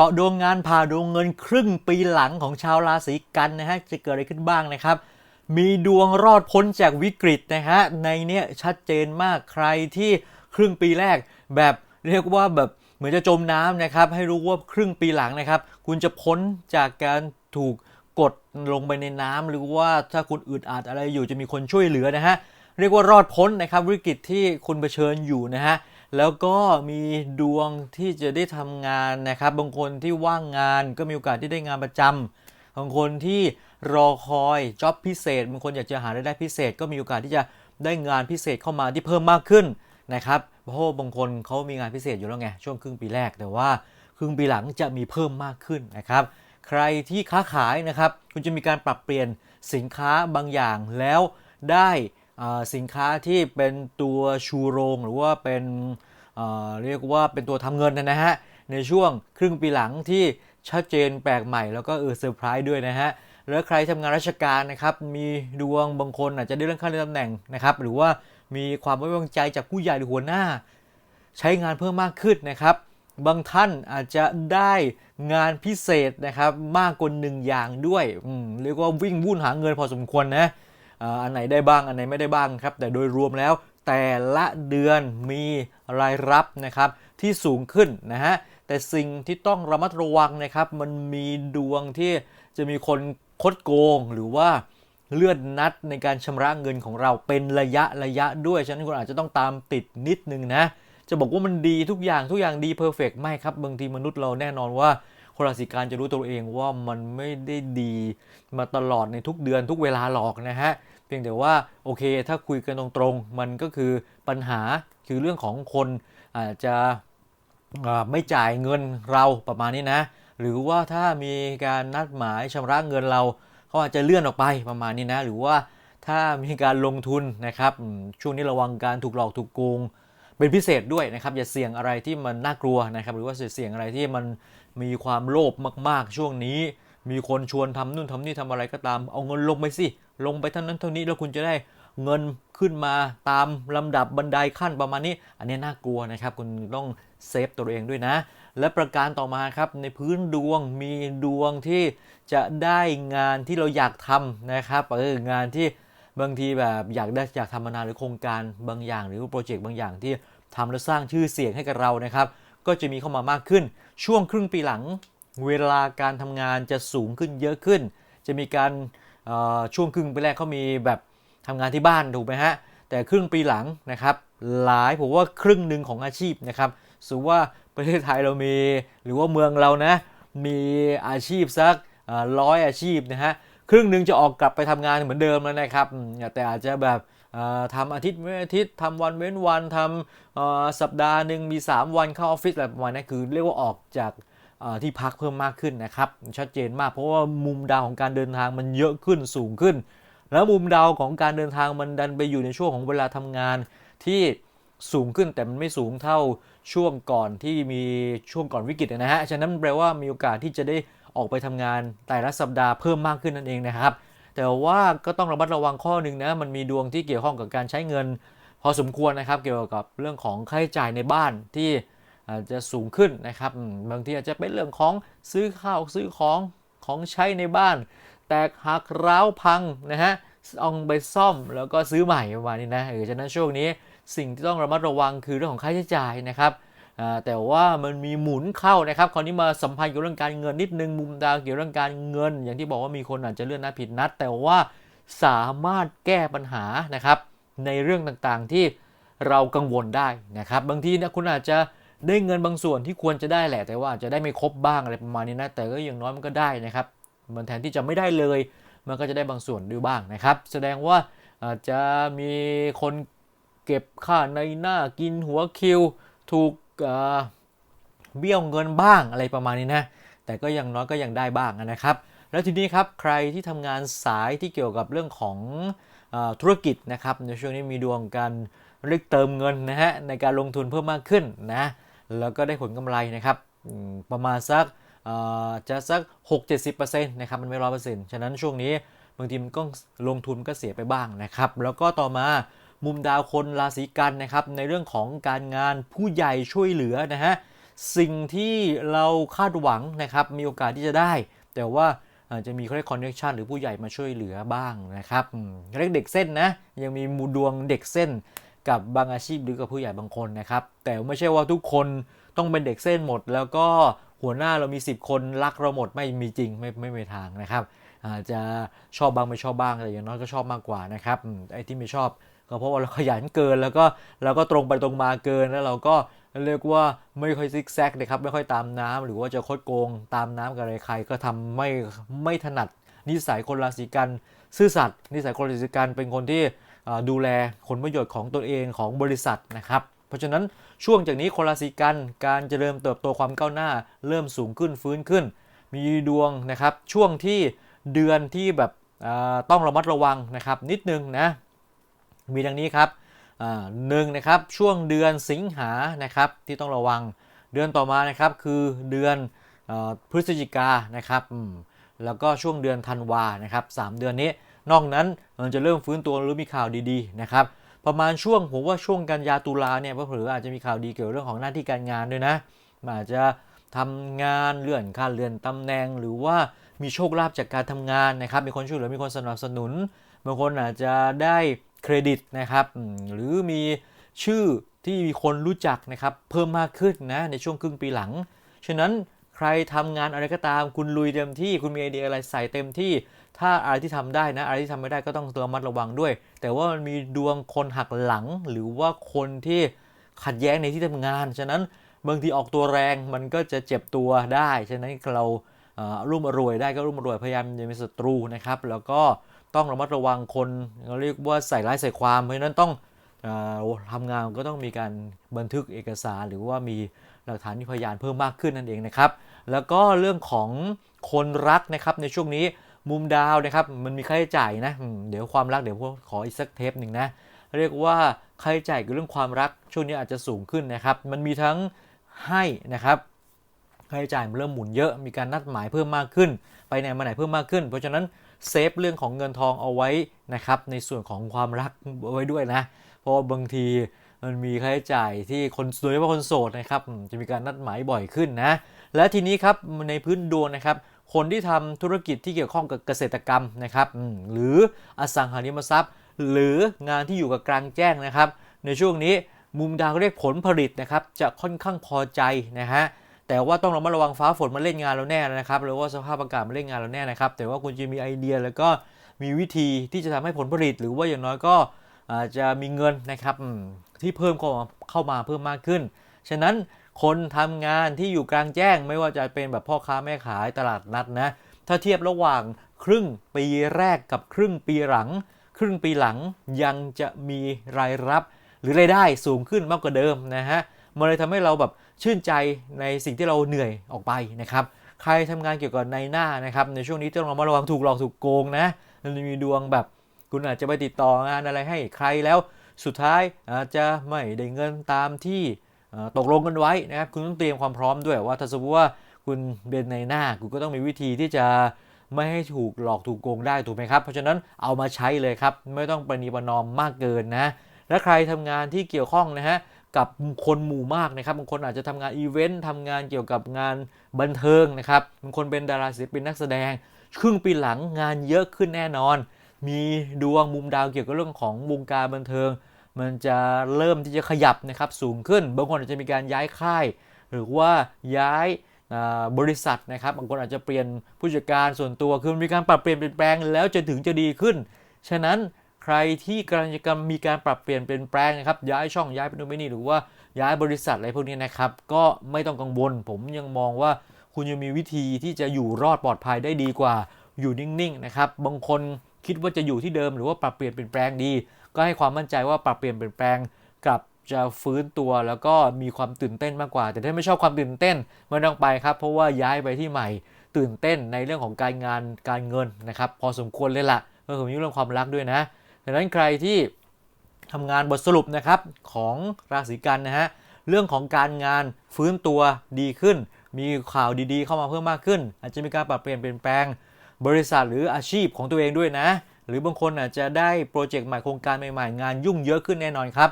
จาะดวงงานผ่าดวงเงินครึ่งปีหลังของชาวราศีกันนะฮะจะเกิดอะไรขึ้นบ้างนะครับ มีดวงรอดพ้นจากวิกฤตนะฮะในเนี้ยชัดเจนมากใครที่ครึ่งปีแรก แบบเรียกว่าแบบเหมือนจะจมน้ำนะครับให้รู้ว่าครึ่งปีหลังนะครับ คุณจะพ้นจากการถูกกดลงไปในน้ำหรือว่าถ้าคุณอึดอัดอะไรอยู่จะมีคนช่วยเหลือนะฮะเรียกว่ารอดพ้นนะครับวิกฤตที่คุณเผชิญอยู่นะฮะ แล้วก็มีดวงที่จะได้ทำงานนะครับ บางคนที่ว่างงานก็มีโอกาสที่ได้งานประจำบางคนที่รอคอยจ็อบพิเศษบางคนอยากจะหารายได้พิเศษ ก็มีโอกาสที่จะได้งานพิเศษเข้ามาที่เพิ่มมากขึ้นนะครับเพราะว่าบางคนเขามีงานพิเศษอยู่แล้วไงช่วงครึ่งปีแรก แต่ว่าครึ่งปีหลังจะมีเพิ่มมากขึ้นนะครับ ใครที่ค้าขายนะครับ คุณจะมีการปรับเปลี่ยนสินค้าบางอย่างแล้วได้ สินค้าที่เป็นตัวชูโรง หรือว่าเป็นเรียกว่าเป็นตัวทำเงินนะฮะ ในช่วงครึ่งปีหลังที่ชัดเจนแปลกใหม่แล้วก็เออเซอร์ไพรส์ด้วยนะฮะแล้วใครทำงานราชการนะครับ มีดวงบางคนอาจจะได้เลื่อนขั้นเลื่อนตำแหน่งนะครับ หรือว่ามีความไว้วางใจจากผู้ใหญ่หรือหัวหน้า ใช้งานเพิ่มมากขึ้นนะครับ บางท่านอาจจะได้งานพิเศษนะครับ มากกว่าหนึ่งอย่างด้วยเรียกว่าวิ่งวุ่นหาเงินพอสมควรนะ อันไหนได้บ้างอันไหนไม่ได้บ้างครับแต่โดยรวมแล้วแต่ละเดือนมีรายรับนะครับที่สูงขึ้นนะฮะแต่สิ่งที่ต้องระมัดระวังนะครับ มันมีดวงที่จะมีคนคดโกงหรือว่าเลื่อนนัดในการชำระเงินของเราเป็นระยะระยะด้วยฉะนั้นคุณอาจจะต้องตามติดนิดนึงนะ จะบอกว่ามันดีทุกอย่างทุกอย่างดีเพอร์เฟกไม่ครับ บางทีมนุษย์เราแน่นอนว่า คนราศีกันจะรู้ตัวเองว่ามันไม่ได้ดีมาตลอดในทุกเดือนทุกเวลาหรอกนะฮะเพียงแต่ว่าโอเคถ้าคุยกันตรงๆ มันก็คือปัญหาคือเรื่องของคนอาจจะไม่จ่ายเงินเราประมาณนี้นะ หรือว่าถ้ามีการนัดหมายชำระเงินเราเขาอาจจะเลื่อนออกไปประมาณนี้นะ หรือว่าถ้ามีการลงทุนนะครับช่วงนี้ระวังการถูกหลอกถูกโกงเป็นพิเศษด้วยนะครับอย่าเสี่ยงอะไรที่มันน่ากลัวนะครับ หรือว่าเสี่ยงอะไรที่มัน มีความโลภมากๆช่วงนี้ มีคนชวนทำนู่นทำนี่ทำอะไรก็ตาม เอาเงินลงไปสิ ลงไปเท่านั้นเท่านี้แล้วคุณจะได้เงินขึ้นมาตามลำดับบันไดขั้นประมาณนี้ อันนี้น่ากลัวนะครับ คุณต้องเซฟตัวเองด้วยนะ และประการต่อมาครับในพื้นดวงมีดวงที่จะได้งานที่เราอยากทำนะครับเอองานที่บางทีแบบอยากได้อยากทำมานานหรือโครงการบางอย่าง หรือโปรเจกต์บางอย่างที่ทำแล้วสร้างชื่อเสียงให้กับเรานะครับ ก็จะมีเข้ามามากขึ้น ช่วงครึ่งปีหลัง เวลาการทำงานจะสูงขึ้นเยอะขึ้น จะมีการช่วงครึ่งปีแรกเขามีแบบทำงานที่บ้านถูกไหมฮะ แต่ครึ่งปีหลังนะครับ หลายผมว่าครึ่งหนึ่งของอาชีพนะครับสมมติว่าประเทศไทยเรามี หรือว่าเมืองเรานะมีอาชีพสักร้อยอาชีพนะฮะครึ่งหนึ่งจะออกกลับไปทำงานเหมือนเดิมแล้วนะครับแต่อาจจะแบบ ทำอาทิตย์เว้นอาทิตย์ทำวันเว้นวันทำสัปดาห์หนึ่งมี 3 วันเข้าออฟฟิศอะไรประมาณนี้คือเรียกว่าออกจากที่พักเพิ่มมากขึ้นนะครับชัดเจนมากเพราะว่ามุมดาวของการเดินทางมันเยอะขึ้นสูงขึ้น แล้วมุมดาวของการเดินทางมันดันไปอยู่ในช่วงของเวลาทำงานที่สูงขึ้นแต่มันไม่สูงเท่าช่วงก่อนที่มีช่วงก่อนวิกฤตนะฮะฉะนั้นแปลว่ามีโอกาสที่จะได้ออกไปทำงานแต่ละสัปดาห์เพิ่มมากขึ้นนั่นเองนะครับ แต่ว่าก็ต้องระมัดระวังข้อหนึ่งนะ มันมีดวงที่เกี่ยวข้องกับการใช้เงิน พอสมควรนะครับ เกี่ยวกับเรื่องของค่าใช้จ่ายในบ้านที่อาจจะสูงขึ้นนะครับ บางทีอาจจะเป็นเรื่องของซื้อข้าวซื้อของของใช้ในบ้าน แตกหักร้าวพังนะฮะเอาไปซ่อมแล้วก็ซื้อใหม่ประมาณนี้นะเออฉะนั้นช่วงนี้สิ่งที่ต้องระมัดระวังคือเรื่องของค่าใช้จ่ายนะครับ แต่ว่ามันมีหมุนเข้านะครับคราวนี้มาสัมพันธ์กับเรื่องการเงินนิดนึงมุมดาวเกี่ยวกับเรื่องการเงิน อย่างที่บอกว่ามีคนอาจจะเลื่อนนัดผิดนัด แต่ว่าสามารถแก้ปัญหานะครับในเรื่องต่างๆที่เรากังวลได้นะครับ บางทีเนี่ยคุณอาจจะได้เงินบางส่วนที่ควรจะได้แหละ แต่ว่าอาจจะได้ไม่ครบบ้างอะไรประมาณนี้นะแต่ก็อย่างน้อยมันก็ได้นะครับมันแทนที่จะไม่ได้เลย มันก็จะได้บางส่วนด้วยบ้างนะครับ แสดงว่าอาจจะมีคนเก็บค่าในหน้ากินหัวคิว ถูก เบี้ยวเงินบ้างอะไรประมาณนี้นะ แต่ก็ยังน้อยก็ยังได้บ้างนะครับ แล้วทีนี้ครับใครที่ทำงานสายที่เกี่ยวกับเรื่องของอธุรกิจนะครับในช่วงนี้มีดวงการเรียกเติมเงินนะฮะในการลงทุนเพิ่มมากขึ้นนะแล้วก็ได้ผลกำไรนะครับประมาณสักจะสัก 6-70%นะครับมันไม่ร้อยเปอร์เซ็นต์ฉะนั้นช่วงนี้บางทีมันก็ลงทุนก็เสียไปบ้างนะครับ แล้วก็ต่อมา มุมดาวคนราศีกันนะครับในเรื่องของการงานผู้ใหญ่ช่วยเหลือนะฮะสิ่งที่เราคาดหวังนะครับมีโอกาสที่จะได้ แต่ว่าอาจจะมีเขาเรียกคอนเนคชันหรือผู้ใหญ่มาช่วยเหลือบ้างนะครับเรียกเด็กเส้นนะยังมีมูดวงเด็กเส้นกับบางอาชีพหรือกับผู้ใหญ่บางคนนะครับ แต่ไม่ใช่ว่าทุกคนต้องเป็นเด็กเส้นหมด แล้วก็หัวหน้าเรามี 10 คนรักเราหมดไม่มีจริงไม่ไม่มีทางนะครับอาจจะชอบบ้างไม่ชอบบ้างแต่อย่างน้อยก็ชอบมากกว่านะครับไอ้ที่ไม่ชอบ ก็เพราะว่าเราขยันเกินแล้วก็เราก็ตรงไปตรงมาเกินแล้วเราก็เรียกว่าไม่ค่อยซิกแซกนะครับไม่ค่อยตามน้ำหรือว่าจะคดโกงตามน้ำกับอะไรใครก็ทำไม่ไม่ถนัดนิสัยคนราศีกันซื่อสัตย์นิสัยคนราศีกันเป็นคนที่ดูแลผลประโยชน์ของตัวเองของบริษัทนะครับ เพราะฉะนั้นช่วงจากนี้คนราศีกันการจเจริญเติบโตความก้าวหน้า เริ่มสูงขึ้นฟื้นขึ้น มีดวงนะครับช่วงที่เดือนที่แบบต้องระมัดระวังนะครับนิดนึงนะ มีดังนี้ครับหนึ่งนะครับช่วงเดือนสิงหานะครับที่ต้องระวังเดือนต่อมานะครับคือเดือนอพฤศจิกานะครับแล้วก็ช่วงเดือนธันวานะครับสามเดือนนี้นอกนั้นมันจะเริ่มฟื้นตัวหรือมีข่าวดีๆนะครับประมาณช่วงผมว่าช่วงกันยาตุลาเนี่ยเผื่ออาจจะมีข่าวดีเกี่ยวกับเรื่องของหน้าที่การงานด้วยนะอาจจะทำงานเลื่อนขั้นเลื่อนตำแหน่ง หรือว่ามีโชคลาภจากการทำงานนะครับมีคนช่วยเหลือมีคนสนับสนุนบางคนอาจจะได้ เครดิตนะครับหรือมีชื่อที่มีคนรู้จักนะครับเพิ่มมากขึ้นนะในช่วงครึ่งปีหลัง ฉะนั้นใครทำงานอะไรก็ตามคุณลุยเต็มที่คุณมีไอเดียอะไรใส่เต็มที่ ถ้าอะไรที่ทำได้นะอะไรที่ทำไม่ได้ก็ต้องระมัดระวังด้วย แต่ว่ามันมีดวงคนหักหลัง หรือว่าคนที่ขัดแย้งในที่ทำงาน ฉะนั้นบางทีออกตัวแรงมันก็จะเจ็บตัวได้ ฉะนั้นเราเอ่อรุ่มอรวยได้ก็รุ่มอรวยพยายามอย่ามีศัตรูนะครับ แล้วก็ ต้องระมัดระวังคนเราเรียกว่าใส่ร้ายใส่ความ เพราะฉะนั้นต้องออทำงานก็ต้องมีการบันทึกเอกสาร หรือว่ามีหลักฐานพยานเพิ่มมากขึ้นนั่นเองนะครับ แล้วก็เรื่องของคนรักนะครับในช่วงนี้มุมดาวนะครับมันมีค่าใช้จ่ายนะเดี๋ยวความรักเดี๋ยวผมขออีกสักเทปหนึ่งนะเรียกว่าค่าใช้จ่ายกับเรื่องความรักช่วงนี้อาจจะสูงขึ้นนะครับ มันมีทั้งให้นะครับ ค่าใช้จ่ายมันเริ่มหมุนเยอะ มีการนัดหมายเพิ่มมากขึ้น ไปไหนมาไหนเพิ่มมากขึ้น เพราะฉะนั้นเซฟเรื่องของเงินทองเอาไว้นะครับในส่วนของความรักเอาไว้ด้วยนะ เพราะาบางทีมันมีค่าใช้จ่ายที่คนโดยเฉพาะคนโสดนะครับจะมีการนัดหมายบ่อยขึ้นนะ และทีนี้ครับในพื้นดวงนะครับคนที่ทำธุรกิจที่เกี่ยวข้องกับเกษตรกรรมนะครับหรืออสังหาริมทรัพย์ หรืองานที่อยู่กับกลางแจ้งนะครับ ในช่วงนี้มุมดาวเรียกผลผลิตนะครับจะค่อนข้างพอใจนะฮะ แต่ว่าต้องระมัดระวังฟ้าฝนมาเล่นงานเราแน่นะครับหรือว่าสภาพอากาศมาเล่นงานเราแน่นะครับ แต่ว่าคุณจะมีไอเดียแล้วก็มีวิธีที่จะทำให้ผลผลิต หรือว่าอย่างน้อยก็อาจจะมีเงินนะครับที่เพิ่มเข้ามาเข้ามาเพิ่มมากขึ้น ฉะนั้นคนทำงานที่อยู่กลางแจ้งไม่ว่าจะเป็นแบบพ่อค้าแม่ขายตลาดนัดนะถ้าเทียบระหว่างครึ่งปีแรกกับครึ่งปีหลัง ครึ่งปีหลังยังจะมีรายรับ หรือรายได้สูงขึ้นมากกว่าเดิมนะฮะมันเลยทำให้เราแบบ ชื่นใจในสิ่งที่เราเหนื่อยออกไปนะครับ ใครทำงานเกี่ยวกับในหน้านะครับ ในช่วงนี้ต้องระมัดระวังถูกหลอกถูกโกงนะมันมีดวงแบบคุณอาจจะไปติดต่องานอะไรให้ใครแล้วสุดท้ายอาจจะไม่ได้เงินตามที่ตกลงกันไว้นะครับ คุณต้องเตรียมความพร้อมด้วยว่าถ้าสมมติว่าคุณเป็นในหน้าคุณก็ต้องมีวิธีที่จะไม่ให้ถูกหลอกถูกโกงได้ถูกไหมครับ เพราะฉะนั้นเอามาใช้เลยครับ ไม่ต้องประนีประนอมมากเกินนะ และใครทำงานที่เกี่ยวข้องนะฮะ กับคนหมู่มากนะครับบางคนอาจจะทำงานอีเวนต์ทำงานเกี่ยวกับงานบันเทิงนะครับบางคนเป็นดาราศิลปินนักแสดง ครึ่งปีหลังงานเยอะขึ้นแน่นอน มีดวงมุมดาวเกี่ยวกับเรื่องของวงการบันเทิง มันจะเริ่มที่จะขยับนะครับสูงขึ้น บางคนอาจจะมีการย้ายค่าย หรือว่าย้ายบริษัทนะครับบางคนอาจจะเปลี่ยนผู้จัดการส่วนตัวคือมีการปรับเปลี่ยนเปลี่ยนแปลงแล้วจะถึงจะดีขึ้น ฉะนั้น รที่กำลังจะกำลังมีการปรับเปลี่ยนเปลี่ยนแปลงนะครับย้ายช่องย้ายไปนู่นไปนี่หรือว่าย้ายบริษัทอะไรพวกนี้นะครับก็ไม่ต้องกังวล ผมยังมองว่าคุณยังมีวิธีที่จะอยู่รอดปลอดภัยได้ดีกว่าอยู่นิ่งๆนะครับบางคนคิดว่าจะอยู่ที่เดิมหรือว่าปรับเปลี่ยนเปลี่ยนแปลงดี ก็ให้ความมั่นใจว่าปรับเปลี่ยนเปลี่ยนแปลงกลับจะฟื้นตัวแล้วก็มีความตื่นเต้นมากกว่า แต่ถ้าไม่ชอบความตื่นเต้นไม่ต้องไปครับ เพราะว่าย้ายไปที่ใหม่ ตื่นเต้นในเรื่องของการงานการเงินนะครับ พอสมควรเลยละ่ะเรื่องของเรื่องความรักด้วยนะ ดังนั้นใครที่ทำงานบทสรุปนะครับของราศีกันนะฮะเรื่องของการงานฟื้นตัวดีขึ้น มีข่าวดีๆ เข้ามาเพิ่มมากขึ้น อาจจะมีการปรับเปลี่ยนเปลี่ยนแปลง บริษัทหรืออาชีพของตัวเองด้วยนะ หรือบางคนอาจจะได้โปรเจกต์ใหม่โครงการใหม่ๆ งานยุ่งเยอะขึ้นแน่นอนครับ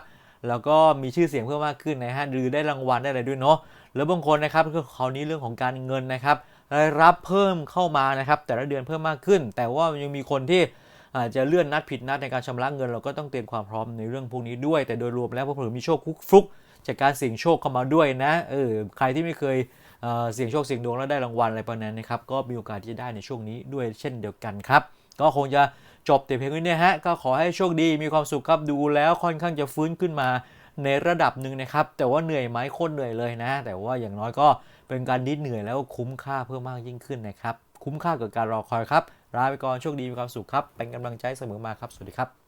แล้วก็มีชื่อเสียงเพิ่มมากขึ้นนะฮะหรือได้รางวัลได้อะไรด้วยเนาะแล้วบางคนนะครับก็คราวนี้เรื่องของการเงินนะครับรายรับเพิ่มเข้ามานะครับแต่ละเดือนเพิ่มมากขึ้น แต่ว่ายังมีคนที่ อาจจะเลื่อนนัดผิดนัดในการชำระเงินเราก็ต้องเตรียมความพร้อมในเรื่องพวกนี้ด้วย แต่โดยรวมแล้วเผื่อมีโชคฟลุกจากการเสี่ยงโชคเข้ามาด้วยนะเออใครที่ไม่เคยเเสี่ยงโชคเสี่ยงดวงแล้วได้รางวัลอะไรประมาณนั้นนะครับก็มีโอกาสที่จะได้ในช่วงนี้ด้วยเช่นเดียวกันครับ ก็คงจะจบแต่เพียงเนี้นะฮะก็ขอให้โชคดีมีความสุขครับดูแล้วค่อนข้างจะฟื้นขึ้นมาในระดับหนึ่งนะครับ แต่ว่าเหนื่อยไหมโคตรเหนื่อยเลยนะ แต่ว่าอย่างน้อยก็เป็นการดิ้นเหนื่อยแล้วคุ้มค่าเพิ่มมากยิ่งขึ้นนะครับ คุ้มค่ากับการรอคอยครับ ลาไปก่อนโชคดีมีความสุขครับ เป็นกำลังใจเสมอมาครับ สวัสดีครับ